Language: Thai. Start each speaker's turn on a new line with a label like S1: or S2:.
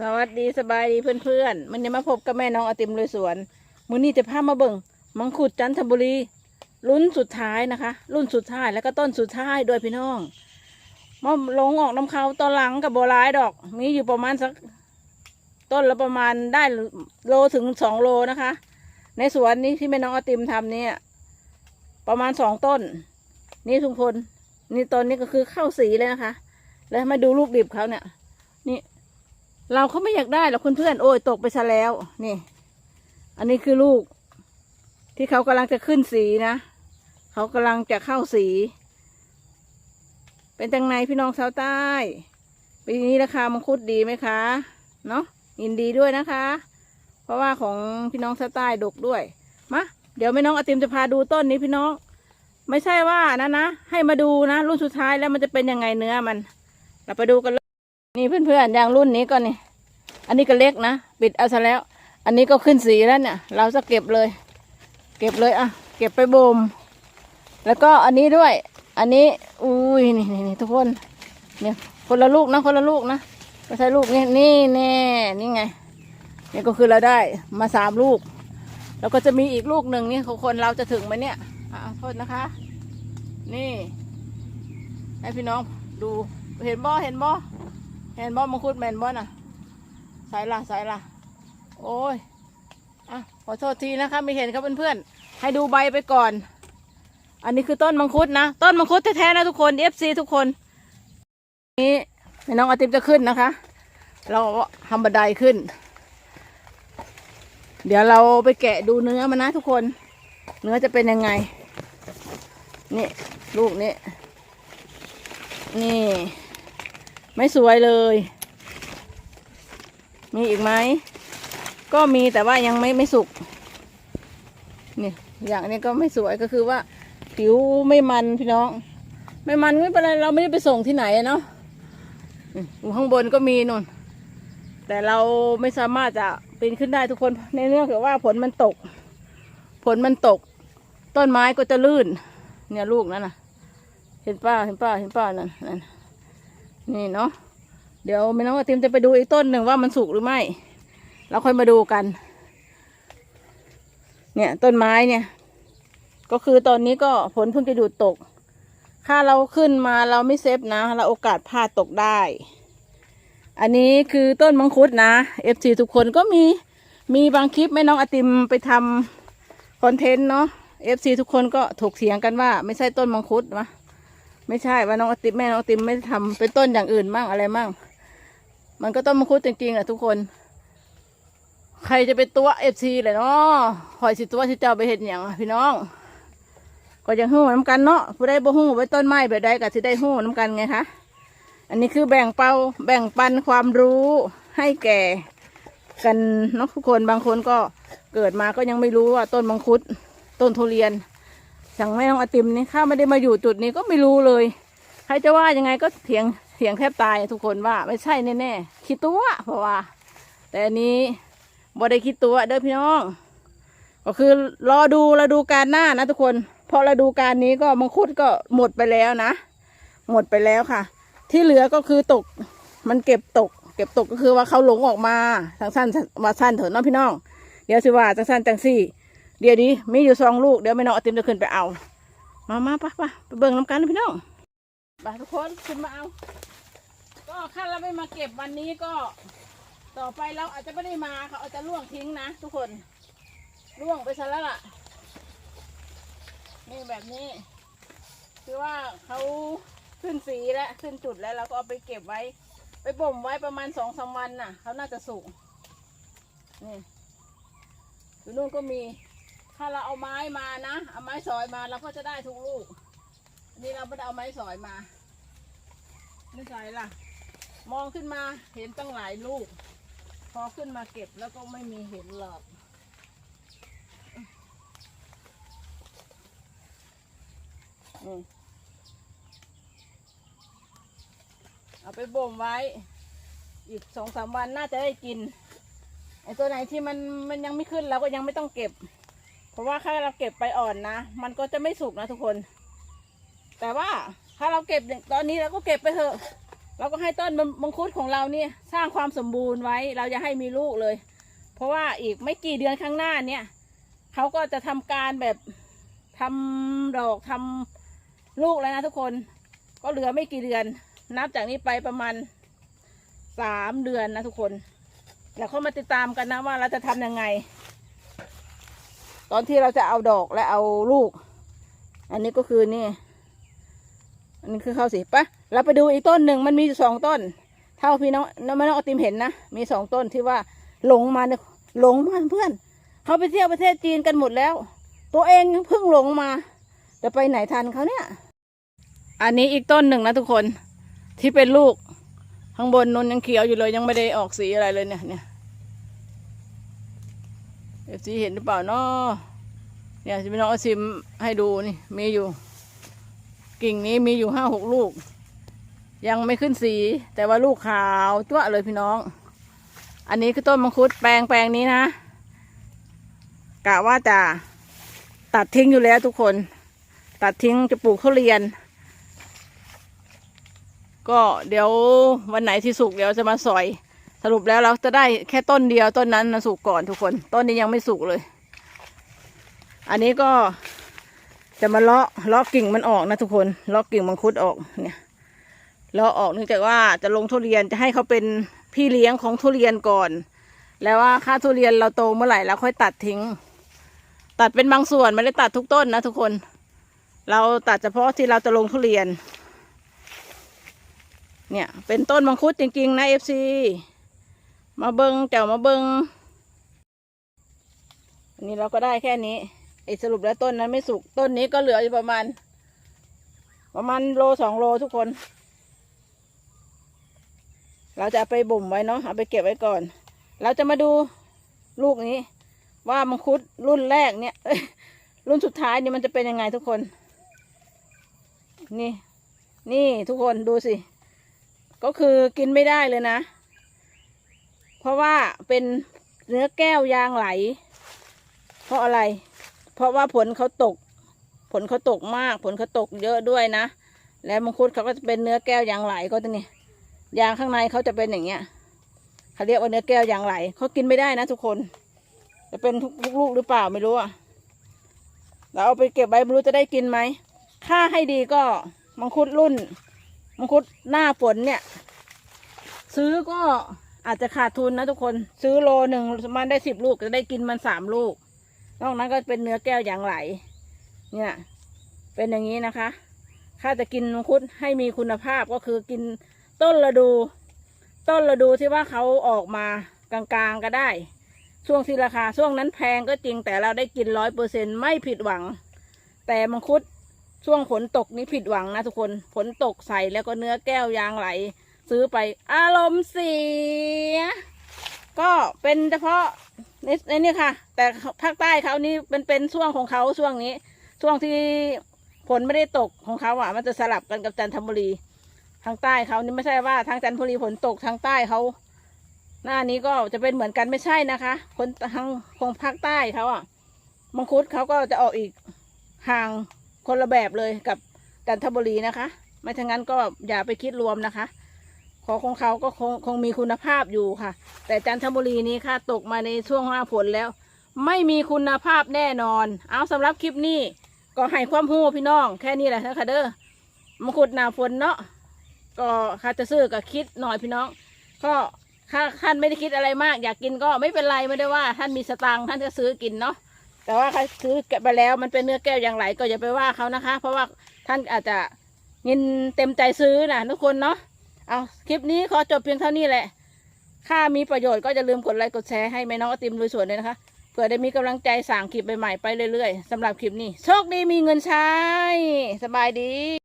S1: สวัสดีสบายดีเพื่อนๆ มันจะมาพบกับแม่น้องอติมเลยสวนมื้อนี้จะพามาเบิ่งมังคุดจันทบุรีรุ่นสุดท้ายนะคะ รุ่นสุดท้ายแล้วก็ต้นสุดท้ายด้วยพี่น้องมาลงออกน้ำเขาตอนหลังกับโบรายดอก มีอยู่ประมาณสักต้นละประมาณได้โลถึงสองโลนะคะ ในสวนนี้ที่แม่น้องอติมทำเนี่ย ประมาณสองต้น นี่ทุกคนนี่ต้นนี้ก็คือเข้าสีเลยนะคะ แล้วมาดูลูกดิบเขาเนี่ย นี่ เราเขาไม่อยากได้หรอกเพื่อนๆโอ้ยตกไปซะแล้ว นี่ อันนี้คือลูก ที่เขากำลังจะขึ้นสีนะเขากำลังจะเข้าสี เป็นจังไงพี่น้องชาวใต้ปีนี้ราคามังคุดดีไหมคะ เนาะยินดีด้วยนะคะ เพราะว่าของพี่น้องชาวใต้ดกด้วยมาเดี๋ยวแม่น้องอติมจะพาดูต้นนี้พี่น้อง ไม่ใช่ว่านะนะให้มาดูนะ รุ่นสุดท้ายแล้วมันจะเป็นยังไงเนื้อมัน เราไปดูกันเลย นี่เพื่อนๆอย่างรุ่นนี้ก็นี่ อันนี้ก็เล็กนะ ปิดเอาซะแล้ว อันนี้ก็ขึ้นสีแล้วเนี่ย เราจะเก็บเลย เก็บเลยอะ เก็บไปบ่มแล้วก็อันนี้ด้วย อันนี้ อุ้ยนี่นี่ทุกคน เนี่ยคนละลูกนะ คนละลูกนะไม่ใช่ลูกนี่นี่แน่นี่ไงนี่ก็คือเราได้มาสามลูก แล้วก็จะมีอีกลูกหนึ่งนี่คนเราจะถึงไหมเนี่ยอ่าโทษนะคะ นี่ ให้พี่น้องดูเห็นบ่เห็นบ่ เห็นบ่มังคุดแมนบ่น่ะสายละสายละโอ้ยอะขอโทษทีนะคะไม่เห็นครับเพื่อนๆให้ดูใบไปก่อน อันนี้คือต้นมังคุดนะ ต้นมังคุดแท้ๆนะทุกคนเอฟซีทุกคน นี้แม่น้องอาติมจะขึ้นนะคะ เราทำบันไดขึ้น เดี๋ยวเราไปแกะดูเนื้อมันนะทุกคน เนื้อจะเป็นยังไง นี่ ลูกนี้นี่ ไม่สวยเลย มีอีกไหม ก็มีแต่ว่ายังไม่ไม่สุก นี่อย่างนี้ก็ไม่สวยก็คือว่า ผิวไม่มันพี่น้อง ไม่มันไม่เป็นไรเราไม่ได้ไปส่งที่ไหนอะเนาะอู่ข้างบนก็มีนุ่น แต่เราไม่สามารถจะปีนขึ้นได้ทุกคน ในเรื่องจากว่าผลมันตก ผลมันตก ต้นไม้ก็จะลื่น เนี่ยลูกนั่นน่ะ เห็นป้าเห็นป้าเห็นป้านั่นนั่น นี่เนาะเดี๋ยวแม่น้องกระติมจะไปดูอีกต้นหนึ่งว่ามันสุกหรือไม่ เราค่อยมาดูกัน เนี่ยต้นไม้เนี่ย ก็คือตอนนี้ก็ฝนเพิ่งจะหยุดตก ถ้าเราขึ้นมาเราไม่เซฟนะ เราโอกาสพลาดตกได้ อันนี้คือต้นมังคุดนะเอฟซีทุกคนก็มีมีบางคลิปแม่น้องอาติมไปทำคอนเทนต์เนาะเอฟซีทุกคนก็ถกเถียงกันว่า ไม่ใช่ต้นมังคุดมะ ไม่ใช่ว่าน้องอติมแม่น้องอติมไม่ได้ทำเป็นต้นอย่างอื่นมั่งอะไรมั่ง มันก็ต้นมังคุดจริงๆแหละทุกคน ใครจะเป็นตัวเอฟซีเลยเนาะคอยสิตัวที่เจ้าไปเห็นอย่างอะพี่น้อง ก็ยังหู้น้ำกันเนาะผู้ใดบ่หู้ไว้ต้นไม้แบบใดก็สิได้หู้น้ำกันไงคะ อันนี้คือแบ่งเปาแบ่งปันความรู้ให้แก่ กันเนาะทุกคนบางคนก็เกิดมาก็ยังไม่รู้ว่าต้นมังคุด ต้นทุเรียน สั่งแม่น้องอติมนี่ข้าไม่ได้มาอยู่จุดนี้ก็ไม่รู้เลย ใครจะว่ายังไงก็เถียงเถียงแทบตายทุกคนว่าไม่ใช่แน่ๆคิดตัวเพราะว่า แต่อันนี้บ่ได้คิดตัวเด้อพี่น้อง ก็คือรอดูฤดูกาลหน้านะทุกคนเพราะดูกาลนี้ก็มังคุดก็หมดไปแล้วนะ หมดไปแล้วค่ะ ที่เหลือก็คือตกมันเก็บตก เก็บตกก็คือว่าเขาหลงออกมาทางสั้นมาสั้นเถอะน้องพี่น้อง เดี๋ยวสิว่าจังสั้นจังสี่ เดี๋ยวดีมีอยู่สองลูกเดี๋ยวแม่น้องเอาเต็มจะขึ้นไปเอา มามาปะปะไปเบิ่งน้ำกันพี่น้องไปทุกคนขึ้นมาเอา ก็ถ้าเราไม่มาเก็บวันนี้ก็ ต่อไปเราอาจจะไม่ได้มาเขาอาจจะล่วงทิ้งนะทุกคนล่วงไปซะแล้วล่ะ นี่แบบนี้ คือว่าเขาขึ้นสีแล้วขึ้นจุดแล้วเราก็เอาไปเก็บไว้ ไปบ่มไว้ประมาณสองสามวันน่ะเขาน่าจะสุกนี่อยู่นู่นก็มี ถ้าเราเอาไม้มานะ เอาไม้สอยมาเราก็จะได้ทุกลูกนนี้เราไม่ได้เอาไม้สอยมาไม่ใช่ล่ะ มองขึ้นมาเห็นตั้งหลายลูก พอขึ้นมาเก็บแล้วก็ไม่มีเห็นหรอก เอาไปบ่มไว้ อีกสองสามวันน่าจะได้กินไอ้ตัวไหนที่มันมันยังไม่ขึ้นเราก็ยังไม่ต้องเก็บ เพราะว่าถ้าเราเก็บไปอ่อนนะ มันก็จะไม่สุกนะทุกคน แต่ว่าถ้าเราเก็บตอนนี้เราก็เก็บไปเถอะ เราก็ให้ต้นมังคุดของเราเนี่ยสร้างความสมบูรณ์ไว้ เราจะให้มีลูกเลย เพราะว่าอีกไม่กี่เดือนข้างหน้าเนี่ยเขาก็จะทำการแบบทำดอกทำลูกแล้วนะทุกคน ก็เหลือไม่กี่เดือน นับจากนี้ไปประมาณสามเดือนนะทุกคน แล้วเขามาติดตามกันนะว่าเราจะทำยังไง ตอนที่เราจะเอาดอกและเอาลูก อันนี้ก็คือนี่ อันนี้คือข้าวสีปะเราไปดูอีกต้นหนึ่งมันมีอยู่สองต้น เท่าพี่น้องน้องน้องอติมเห็นนะ มีสองต้นที่ว่าหลงมาเนี่ยหลงมาเพื่อน เขาไปเที่ยวประเทศจีนกันหมดแล้ว ตัวเองเพิ่งหลงมา จะไปไหนทันเขาเนี่ย อันนี้อีกต้นหนึ่งนะทุกคนที่เป็นลูกข้างบนนนยังเขียวอยู่เลยยังไม่ได้ออกสีอะไรเลยเนี่ยเนี่ย อฟซีเห็นหรือเปล่าเนาะเนี่ยพี่น้องอาซิมให้ดูนี่ มีอยู่ กิ่งนี้มีอยู่ห้าหกลูก ยังไม่ขึ้นสี แต่ว่าลูกขาวจ้วเลยพี่น้อง อันนี้คือต้นมังคุดแปลงแปลงนี้นะกะว่าจะตัดทิ้งอยู่แล้วทุกคน ตัดทิ้งจะปลูกทุเรียน ก็เดี๋ยววันไหนที่สุกเดี๋ยวจะมาสอย สรุปแล้วเราจะได้แค่ต้นเดียวต้นนั้นนะสุกก่อนทุกคน ต้นนี้ยังไม่สุกเลย อันนี้ก็จะมาเลาะเลาะกิ่งมันออกนะทุกคนเลาะกิ่งมังคุดออกเนี่ยเลาะออกเนื่องจากว่าจะลงทุเรียนจะให้เขาเป็นพี่เลี้ยงของทุเรียนก่อน แล้วว่าค่าทุเรียนเราโตเมื่อไหร่เราค่อยตัดทิ้ง ตัดเป็นบางส่วนไม่ได้ตัดทุกต้นนะทุกคน เราตัดเฉพาะที่เราจะลงทุเรียน เนี่ยเป็นต้นมังคุดจริงๆนะเอฟซี มาเบิงแก้วมาเบิงอันนี้เราก็ได้แค่นี้ไอ้สรุปแล้วต้นนั้นไม่สุกต้นนี้ก็เหลืออยู่ประมาณ ประมาณโลสองโลทุกคน เราจะไปบ่มไว้เนาะเอาไปเก็บไว้ก่อน เราจะมาดูลูกนี้ ว่ามังคุดรุ่นแรกเนี่ยรุ่นสุดท้ายนี่มันจะเป็นยังไงทุกคน นี่ นี่ทุกคนดูสิ ก็คือกินไม่ได้เลยนะ เพราะว่าเป็นเนื้อแก้วยางไหล เพราะอะไร เพราะว่าผลเขาตก ผลเขาตกมาก ผลเขาตกเยอะด้วยนะ แล้วมังคุดเขาก็จะเป็นเนื้อแก้วยางไหลก็ตัวนี้ยางข้างในเขาจะเป็นอย่างเงี้ยเขาเรียกว่าเนื้อแก้วยางไหลเขากินไม่ได้นะทุกคน จะเป็นทุกลูกหรือเปล่าไม่รู้อะเราเอาไปเก็บไว้ไม่รู้จะได้กินไหมค่าให้ดีก็มังคุดรุ่น มังคุดหน้าฝนเนี่ย ซื้อก็ อาจจะขาดทุนนะทุกคนซื้อโลหนึ่งมันได้สิบลูกจะได้กินมันสามลูก นอกนั้นก็เป็นเนื้อแก้วอย่างไหล เนี่ย เป็นอย่างนี้นะคะ ถ้าจะกินมังคุดให้มีคุณภาพก็คือกินต้นฤดู ต้นฤดูที่ว่าเขาออกมากลางๆก็ได้ ช่วงที่ราคาช่วงนั้นแพงก็จริงแต่เราได้กินร้อยเปอร์เซ็นไม่ผิดหวัง แต่มังคุดช่วงฝนตกนี้ผิดหวังนะทุกคนฝนตกใส่แล้วก็เนื้อแก้วยางไหล ซื้อไปอารมณ์เสีย ก็เป็นเฉพาะในในนี่ค่ะ แต่ภาคใต้เขานี่เป็นเป็นช่วงของเขาช่วงนี้ ช่วงที่ฝนไม่ได้ตกของเขาอะ มันจะสลับกันกับจันทบุรี ทางใต้เขานี่ไม่ใช่ว่าทางจันทบุรีฝนตกทางใต้เขาหน้านี้ก็จะเป็นเหมือนกันไม่ใช่นะคะคนทางของภาคใต้เขาอะมังคุดเขาก็จะออกอีกห่างคนละแบบเลยกับจันทบุรีนะคะ ไม่ทั้งนั้นก็อย่าไปคิดรวมนะคะ ของของเขาก็คงคงมีคุณภาพอยู่ค่ะ แต่จันทบุรีนี้ค่ะตกมาในช่วงหน้าฝนแล้ว ไม่มีคุณภาพแน่นอน เอาสำหรับคลิปนี้ ก็ให้ความรู้พี่น้อง แค่นี้แหละนะคะเด้อมังคุดหน้าฝนเนาะก็ค่าจะซื้อก็คิดหน่อยพี่น้อง ก็ถ้าท่านไม่ได้คิดอะไรมาก อยากกินก็ไม่เป็นไรไม่ได้ว่า ท่านมีสตางค์ท่านจะซื้อกินเนาะแต่ว่าใครซื้อแกะไปแล้วมันเป็นเนื้อแก้วอย่างไรก็อย่าไปว่าเขานะคะ เพราะว่าท่านอาจจะเงินเต็มใจซื้อนะทุกคนเนาะ เอาคลิปนี้ขอจบเพียงเท่านี้แหละ ถ้ามีประโยชน์ก็จะลืมกดไลค์กดแชร์ให้แม่น้องอติมลุยสวนเลยนะคะเผื่อได้มีกำลังใจสั่งคลิปใหม่ๆไปเรื่อยๆสำหรับคลิปนี้ โชคดีมีเงินใช้ สบายดี